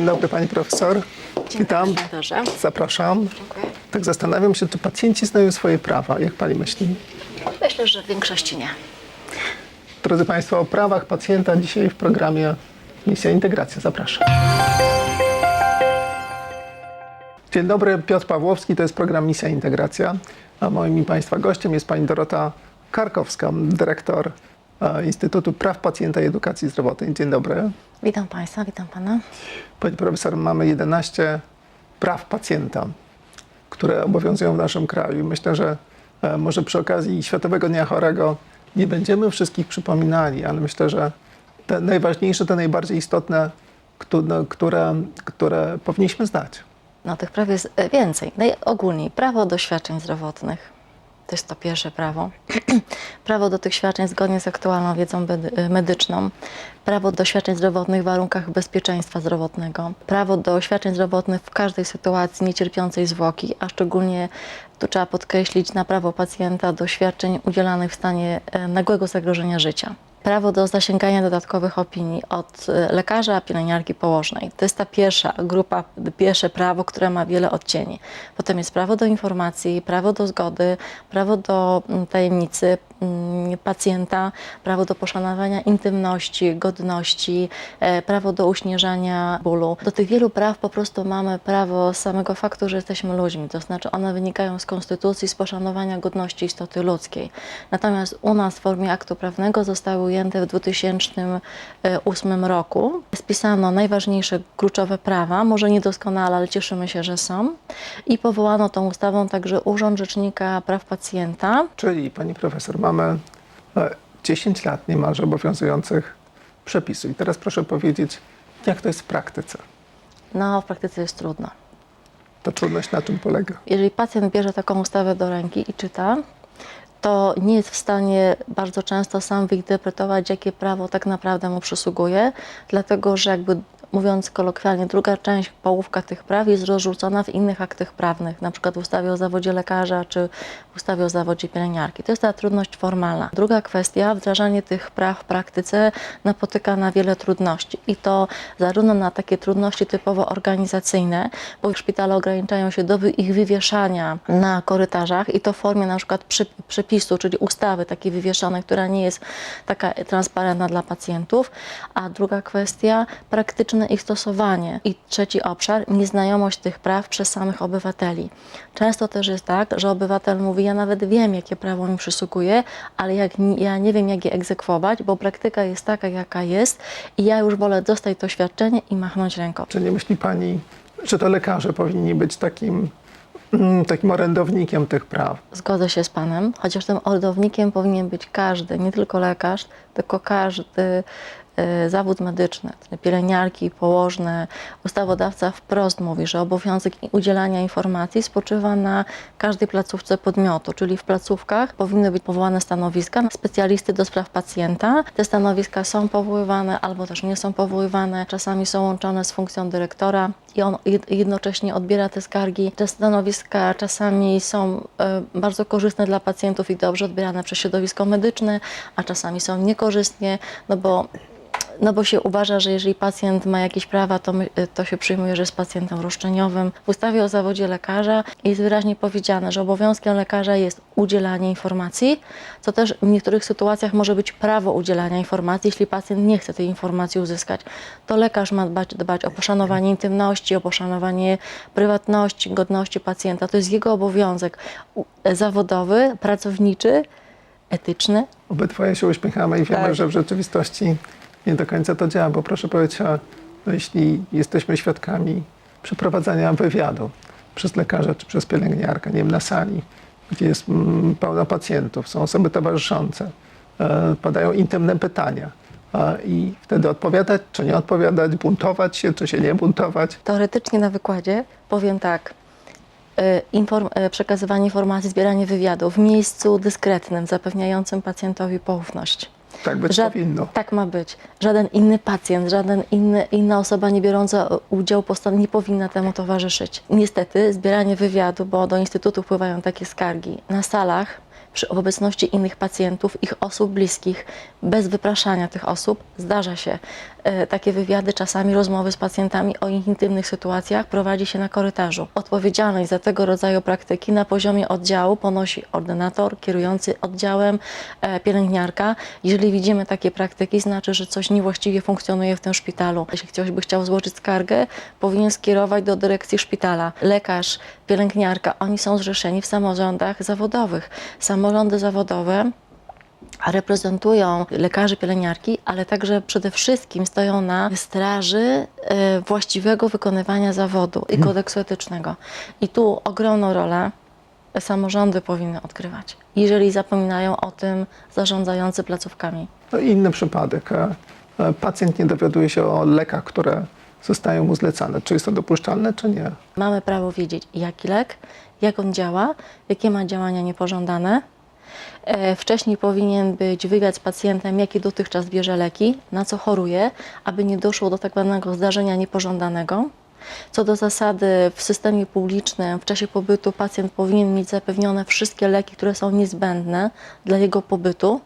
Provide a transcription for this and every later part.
Dzień dobry pani profesor. Witam. Doktorze. Zapraszam. Dziękuję. Tak zastanawiam się, czy pacjenci znają swoje prawa. Jak pani myśli? Myślę, że w większości nie. Drodzy Państwo, o prawach pacjenta dzisiaj w programie Misja Integracja. Zapraszam. Dzień dobry, Piotr Pawłowski, to jest program Misja Integracja. A moim i Państwa gościem jest pani Dorota Karkowska, dyrektor Instytutu Praw Pacjenta i Edukacji Zdrowotnej. Dzień dobry. Witam Państwa, witam Pana. Pani profesor, mamy 11 praw pacjenta, które obowiązują w naszym kraju. Myślę, że e, może przy okazji Światowego Dnia Chorego nie będziemy wszystkich przypominali, ale myślę, że te najważniejsze, te najbardziej istotne, któ- no, które, które powinniśmy znać. No tych praw jest e, więcej. Najogólniej prawo do świadczeń zdrowotnych. To jest to pierwsze prawo. prawo do tych świadczeń zgodnie z aktualną wiedzą e, medyczną. Prawo do świadczeń zdrowotnych w warunkach bezpieczeństwa zdrowotnego. Prawo do świadczeń zdrowotnych w każdej sytuacji niecierpiącej zwłoki, a szczególnie tu trzeba podkreślić na prawo pacjenta do świadczeń udzielanych w stanie e, nagłego zagrożenia życia. Prawo do zasięgania dodatkowych opinii od e, lekarza, pielęgniarki, położnej. To jest ta pierwsza grupa, pierwsze prawo, które ma wiele odcieni. Potem jest prawo do informacji, prawo do zgody, prawo do mm, tajemnicy mm, pacjenta, prawo do poszanowania intymności, godności, e, prawo do uśmierzania bólu. Do tych wielu praw po prostu mamy prawo samego faktu, że jesteśmy ludźmi, to znaczy one wynikają z konstytucji, z poszanowania godności istoty ludzkiej. Natomiast u nas w formie aktu prawnego zostały ujęte w 2008 roku. Spisano najważniejsze kluczowe prawa, może niedoskonale, ale cieszymy się, że są. I powołano tą ustawą także Urząd Rzecznika Praw Pacjenta. Czyli, pani profesor, mamy e, 10 lat niemalże obowiązujących przepisów. I teraz proszę powiedzieć, jak to jest w praktyce? No, w praktyce jest trudno. Ta trudność na czym polega? Jeżeli pacjent bierze taką ustawę do ręki i czyta, to nie jest w stanie bardzo często sam wyinterpretować, jakie prawo tak naprawdę mu przysługuje, dlatego że jakby mówiąc kolokwialnie, druga część, połówka tych praw jest rozrzucona w innych aktach prawnych, na przykład w ustawie o zawodzie lekarza czy w ustawie o zawodzie pielęgniarki. To jest ta trudność formalna. Druga kwestia, wdrażanie tych praw w praktyce napotyka na wiele trudności i to zarówno na takie trudności typowo organizacyjne, bo szpitale ograniczają się do ich wywieszania na korytarzach i to w formie na przykład przy, przepisu, czyli ustawy takiej wywieszonej, która nie jest taka transparentna dla pacjentów, a druga kwestia praktyczne ich stosowanie i trzeci obszar nieznajomość tych praw przez samych obywateli. Często też jest tak, że obywatel mówi, ja nawet wiem, jakie prawo mi przysługuje, ale jak, ja nie wiem, jak je egzekwować, bo praktyka jest taka, jaka jest i ja już wolę dostać to świadczenie i machnąć ręką. Czy nie myśli Pani, że to lekarze powinni być takim, mm, takim orędownikiem tych praw? Zgodzę się z Panem, chociaż tym orędownikiem powinien być każdy, nie tylko lekarz, tylko każdy zawód medyczny, pielęgniarki, położne. Ustawodawca wprost mówi, że obowiązek udzielania informacji spoczywa na każdej placówce podmiotu, czyli w placówkach powinny być powołane stanowiska specjalisty do spraw pacjenta. Te stanowiska są powoływane albo też nie są powoływane, czasami są łączone z funkcją dyrektora i on jed- jednocześnie odbiera te skargi. Te stanowiska czasami są e, bardzo korzystne dla pacjentów i dobrze odbierane przez środowisko medyczne, a czasami są niekorzystnie, no bo no bo się uważa, że jeżeli pacjent ma jakieś prawa, to, my, to się przyjmuje, że jest pacjentem roszczeniowym. W ustawie o zawodzie lekarza jest wyraźnie powiedziane, że obowiązkiem lekarza jest udzielanie informacji, co też w niektórych sytuacjach może być prawo udzielania informacji, jeśli pacjent nie chce tej informacji uzyskać. To lekarz ma dbać, dbać o poszanowanie intymności, o poszanowanie prywatności, godności pacjenta. To jest jego obowiązek zawodowy, pracowniczy, etyczny, Obydwoje się uśmiechamy i wiemy, Tak. że w rzeczywistości nie do końca to działa, bo proszę powiedzieć, no jeśli jesteśmy świadkami przeprowadzania wywiadu przez lekarza czy przez pielęgniarkę, nie wiem, na sali, gdzie jest mm, pełno pacjentów, są osoby towarzyszące, e, padają intymne pytania e, i wtedy odpowiadać, czy nie odpowiadać, buntować się, czy się nie buntować. Teoretycznie na wykładzie powiem tak. y, Inform, y, przekazywanie informacji, zbieranie wywiadu w miejscu dyskretnym, zapewniającym pacjentowi poufność. Tak być Ża- powinno. Tak ma być. Żaden inny pacjent, żaden inny, inna osoba nie biorąca udziału postanowień nie powinna temu towarzyszyć. Niestety zbieranie wywiadu, bo do Instytutu wpływają takie skargi, na salach przy obecności innych pacjentów, ich osób bliskich, bez wypraszania tych osób, zdarza się, takie wywiady, czasami rozmowy z pacjentami o ich intymnych sytuacjach prowadzi się na korytarzu. Odpowiedzialność za tego rodzaju praktyki na poziomie oddziału ponosi ordynator, kierujący oddziałem, e, pielęgniarka. Jeżeli widzimy takie praktyki, znaczy, że coś niewłaściwie funkcjonuje w tym szpitalu. Jeśli ktoś by chciał złożyć skargę, powinien skierować do dyrekcji szpitala. Lekarz, pielęgniarka, oni są zrzeszeni w samorządach zawodowych. Samorządy zawodowe reprezentują lekarzy, pielęgniarki, ale także przede wszystkim stoją na straży e, właściwego wykonywania zawodu i kodeksu etycznego. I tu ogromną rolę samorządy powinny odgrywać, jeżeli zapominają o tym zarządzający placówkami. No, inny przypadek. e, e, Pacjent nie dowiaduje się o lekach, które zostają mu zlecane. Czy jest to dopuszczalne, czy nie? Mamy prawo wiedzieć, jaki lek, jak on działa, jakie ma działania niepożądane. E, Wcześniej powinien być wywiad z pacjentem, jakie dotychczas bierze leki, na co choruje, aby nie doszło do tak zwanego zdarzenia niepożądanego. Co do zasady, w systemie publicznym w czasie pobytu pacjent powinien mieć zapewnione wszystkie leki, które są niezbędne dla jego pobytu.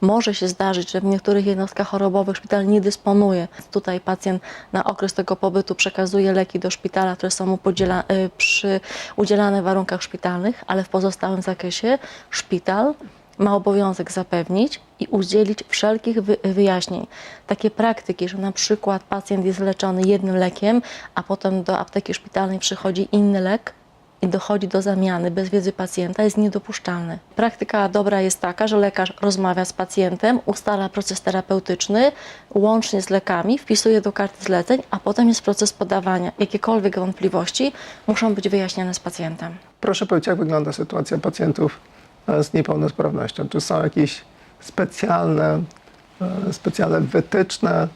Może się zdarzyć, że w niektórych jednostkach chorobowych szpital nie dysponuje. Tutaj pacjent na okres tego pobytu przekazuje leki do szpitala, które są mu podziela, y, przy, udzielane w warunkach szpitalnych, ale w pozostałym zakresie szpital ma obowiązek zapewnić i udzielić wszelkich wy, wyjaśnień. Takie praktyki, że na przykład pacjent jest leczony jednym lekiem, a potem do apteki szpitalnej przychodzi inny lek, i dochodzi do zamiany bez wiedzy pacjenta jest niedopuszczalny. Praktyka dobra jest taka, że lekarz rozmawia z pacjentem, ustala proces terapeutyczny łącznie z lekami, wpisuje do karty zleceń, a potem jest proces podawania. Jakiekolwiek wątpliwości muszą być wyjaśniane z pacjentem. Proszę powiedzieć, jak wygląda sytuacja pacjentów e, z niepełnosprawnością? Czy są jakieś specjalne, e, specjalne wytyczne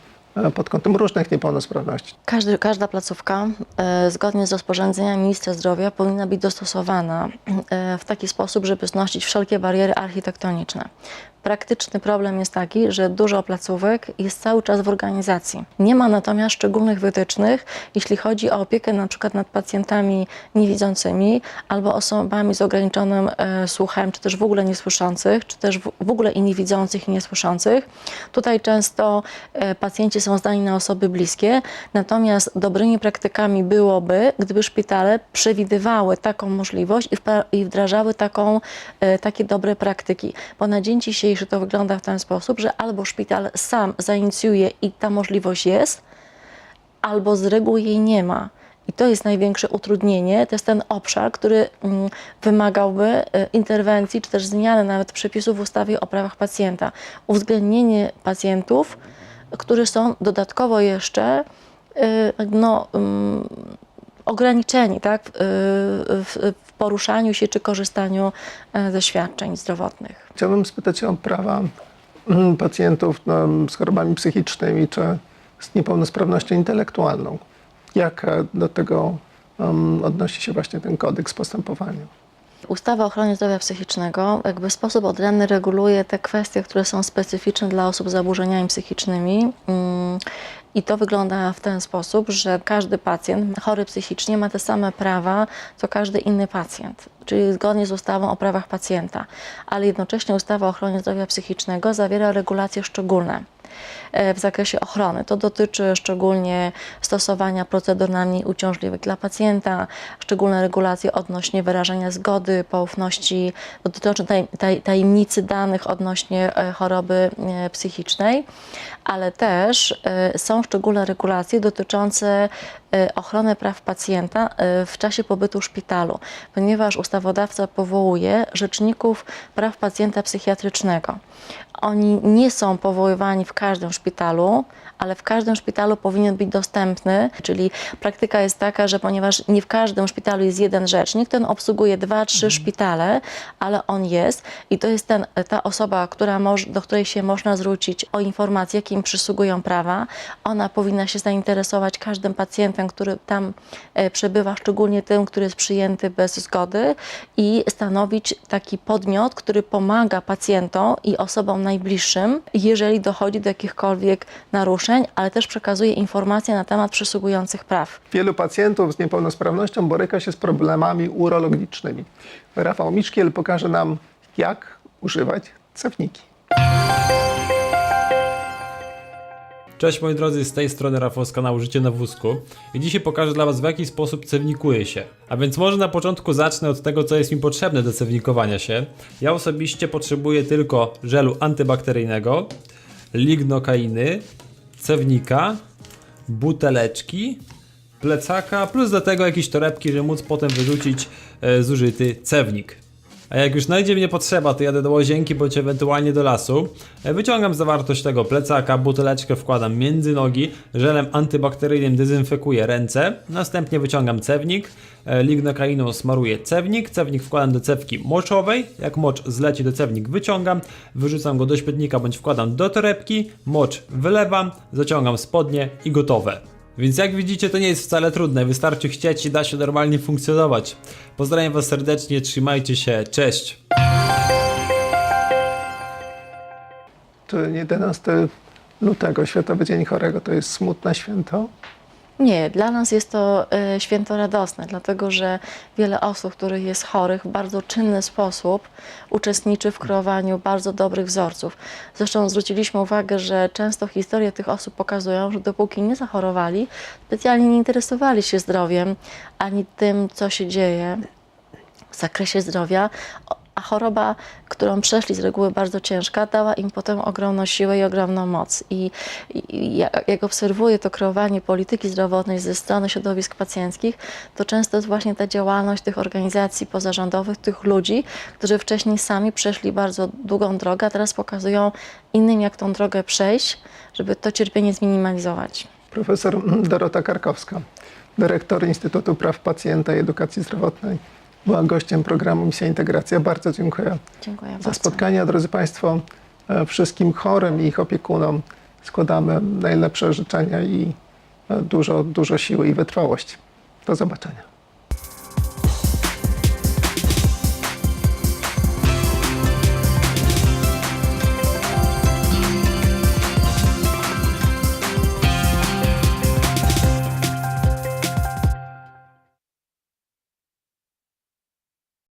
pod kątem różnych niepełnosprawności? Każdy, każda placówka e, zgodnie z rozporządzeniem ministra zdrowia powinna być dostosowana e, w taki sposób, żeby znosić wszelkie bariery architektoniczne. Praktyczny problem jest taki, że dużo placówek jest cały czas w organizacji. Nie ma natomiast szczególnych wytycznych, jeśli chodzi o opiekę na przykład nad pacjentami niewidzącymi albo osobami z ograniczonym e, słuchem, czy też w ogóle niesłyszących, czy też w, w ogóle i niewidzących i niesłyszących. Tutaj często e, pacjenci są zdani na osoby bliskie, natomiast dobrymi praktykami byłoby, gdyby szpitale przewidywały taką możliwość i, i wdrażały taką, e, takie dobre praktyki. Bo na dzień dzisiejszy to wygląda w ten sposób, że albo szpital sam zainicjuje i ta możliwość jest, albo z reguły jej nie ma. I to jest największe utrudnienie. To jest ten obszar, który mm, wymagałby e, interwencji, czy też zmiany nawet przepisów w ustawie o prawach pacjenta. Uwzględnienie pacjentów, którzy są dodatkowo jeszcze e, no, mm, ograniczeni tak, w, w, poruszaniu się czy korzystaniu e, ze świadczeń zdrowotnych. Chciałbym spytać o prawa mm, pacjentów no, z chorobami psychicznymi czy z niepełnosprawnością intelektualną. Jak e, do tego um, odnosi się właśnie ten kodeks postępowania? Ustawa o ochronie zdrowia psychicznego jakby w sposób odrębny reguluje te kwestie, które są specyficzne dla osób z zaburzeniami psychicznymi. I to wygląda w ten sposób, że każdy pacjent chory psychicznie ma te same prawa, co każdy inny pacjent, czyli zgodnie z ustawą o prawach pacjenta, ale jednocześnie ustawa o ochronie zdrowia psychicznego zawiera regulacje szczególne w zakresie ochrony. To dotyczy szczególnie stosowania procedur najmniej uciążliwych dla pacjenta, szczególne regulacje odnośnie wyrażania zgody, poufności, taj, tajemnicy danych odnośnie e, choroby e, psychicznej, ale też e, są szczególne regulacje dotyczące e, ochrony praw pacjenta e, w czasie pobytu w szpitalu, ponieważ ustawodawca powołuje rzeczników praw pacjenta psychiatrycznego. Oni nie są powoływani w każdym szpitalu, ale w każdym szpitalu powinien być dostępny, czyli praktyka jest taka, że ponieważ nie w każdym szpitalu jest jeden rzecznik, ten obsługuje dwa, trzy szpitale, ale on jest i to jest ten, ta osoba, która moż, do której się można zwrócić o informacje, jakie im przysługują prawa. Ona powinna się zainteresować każdym pacjentem, który tam e, przebywa, szczególnie tym, który jest przyjęty bez zgody i stanowić taki podmiot, który pomaga pacjentom i osobom najbliższym, jeżeli dochodzi do jakichkolwiek naruszeń, ale też przekazuje informacje na temat przysługujących praw. Wielu pacjentów z niepełnosprawnością boryka się z problemami urologicznymi. Rafał Miszkiel pokaże nam, jak używać cewniki. Cześć moi drodzy, z tej strony Rafał z kanału Życie na Wózku i dzisiaj pokażę dla Was w jaki sposób cewnikuję się. A więc może na początku zacznę od tego co jest mi potrzebne do cewnikowania się. Ja osobiście potrzebuję tylko żelu antybakteryjnego, lignokainy, cewnika, buteleczki, plecaka, plus do tego jakieś torebki, żeby móc potem wyrzucić e, zużyty cewnik. A jak już znajdzie mnie potrzeba, to jadę do łazienki bądź ewentualnie do lasu. E, Wyciągam zawartość tego plecaka, buteleczkę wkładam między nogi, żelem antybakteryjnym dezynfekuję ręce, następnie wyciągam cewnik, e, lignokainą smaruję cewnik, cewnik wkładam do cewki moczowej, jak mocz zleci do cewnik wyciągam, wyrzucam go do śmietnika bądź wkładam do torebki, mocz wylewam, zaciągam spodnie i gotowe. Więc jak widzicie, to nie jest wcale trudne. Wystarczy chcieć i da się normalnie funkcjonować. Pozdrawiam Was serdecznie, trzymajcie się, cześć! Czy 11 lutego, Światowy Dzień Chorego, to jest smutne święto? Nie, dla nas jest to e, święto radosne, dlatego że wiele osób, których jest chorych, w bardzo czynny sposób uczestniczy w kreowaniu bardzo dobrych wzorców. Zresztą zwróciliśmy uwagę, że często historie tych osób pokazują, że dopóki nie zachorowali, specjalnie nie interesowali się zdrowiem ani tym, co się dzieje w zakresie zdrowia, a choroba, którą przeszli z reguły bardzo ciężka, dała im potem ogromną siłę i ogromną moc. I, i- jak obserwuję to kreowanie polityki zdrowotnej ze strony środowisk pacjenckich, to często jest właśnie ta działalność tych organizacji pozarządowych, tych ludzi, którzy wcześniej sami przeszli bardzo długą drogę, a teraz pokazują innym, jak tą drogę przejść, żeby to cierpienie zminimalizować. Profesor Dorota Karkowska, dyrektor Instytutu Praw Pacjenta i Edukacji Zdrowotnej, była gościem programu Misja Integracja. Bardzo dziękuję Dziękuję za bardzo. spotkanie. Drodzy Państwo, e, wszystkim chorym i ich opiekunom składamy najlepsze życzenia i e, dużo, dużo siły i wytrwałości. Do zobaczenia.